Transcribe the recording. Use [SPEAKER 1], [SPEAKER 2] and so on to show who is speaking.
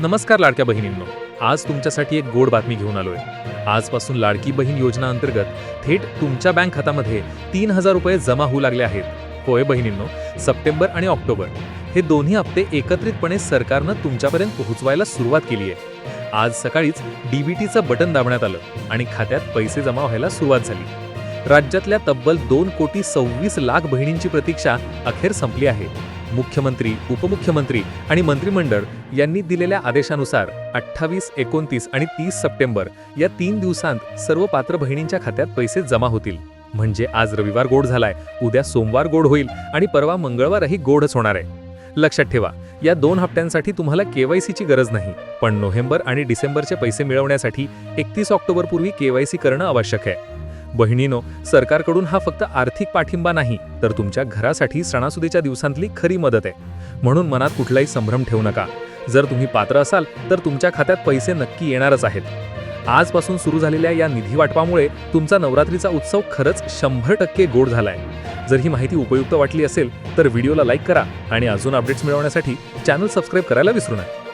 [SPEAKER 1] नमस्कार लाडक्या बहिणींनो. आज तुमच्यासाठी एक गोड बातमी घेऊन आलोय. आजपासून लाडकी बहीण योजना अंतर्गत थेट तुमच्या बँक खात्यामध्ये तीन हजार रुपये जमा होऊ लागले आहेत. होय बहिणींनो सप्टेंबर आणि ऑक्टोबर हे दोन्ही हप्ते एकत्रितपणे सरकारनं तुमच्यापर्यंत पोहोचवायला सुरुवात केली आहे आज सकाळीच डीबीटीचं बटन दाबण्यात आलं आणि खात्यात पैसे जमा व्हायला सुरुवात झाली. राज्यातल्या तब्बल दोन कोटी सव्वीस लाख बहिणींची प्रतीक्षा अखेर संपली आहे. मुख्यमंत्री उपमुख्यमंत्री आणि मंत्रिमंडळ यांनी दिलेल्या आदेशानुसार अठ्ठावीस एकोणतीस आणि तीस सप्टेंबर या तीन दिवसांत सर्व पात्र बहिणींच्या खात्यात पैसे जमा होतील. म्हणजे आज रविवार गोड झालाय उद्या सोमवार गोड होईल आणि परवा मंगळवारही गोडच होणार आहे. लक्षात ठेवा या दोन हप्त्यांसाठी तुम्हाला केवायसीची गरज नाही पण नोव्हेंबर आणि डिसेंबरचे पैसे मिळवण्यासाठी एकतीस ऑक्टोबर पूर्वी केवायसी करणं आवश्यक आहे. बहिणीनो सरकारकडून हा फक्त आर्थिक पाठिंबा नाही तर तुमच्या घरासाठी सणासुदीच्या दिवसांतली खरी मदत आहे. म्हणून मनात कुठलाही संभ्रम ठेवू नका. जर तुम्ही पात्र असाल तर तुमच्या खात्यात पैसे नक्की येणारच आहेत. आजपासून सुरू झालेल्या या निधी वाटपामुळे तुमचा नवरात्रीचा उत्सव खरंच शंभर टक्के गोड झालाय. जर ही माहिती उपयुक्त वाटली असेल तर व्हिडिओला लाईक करा आणि अजून अपडेट्स मिळवण्यासाठी चॅनल सबस्क्राईब करायला विसरू नका.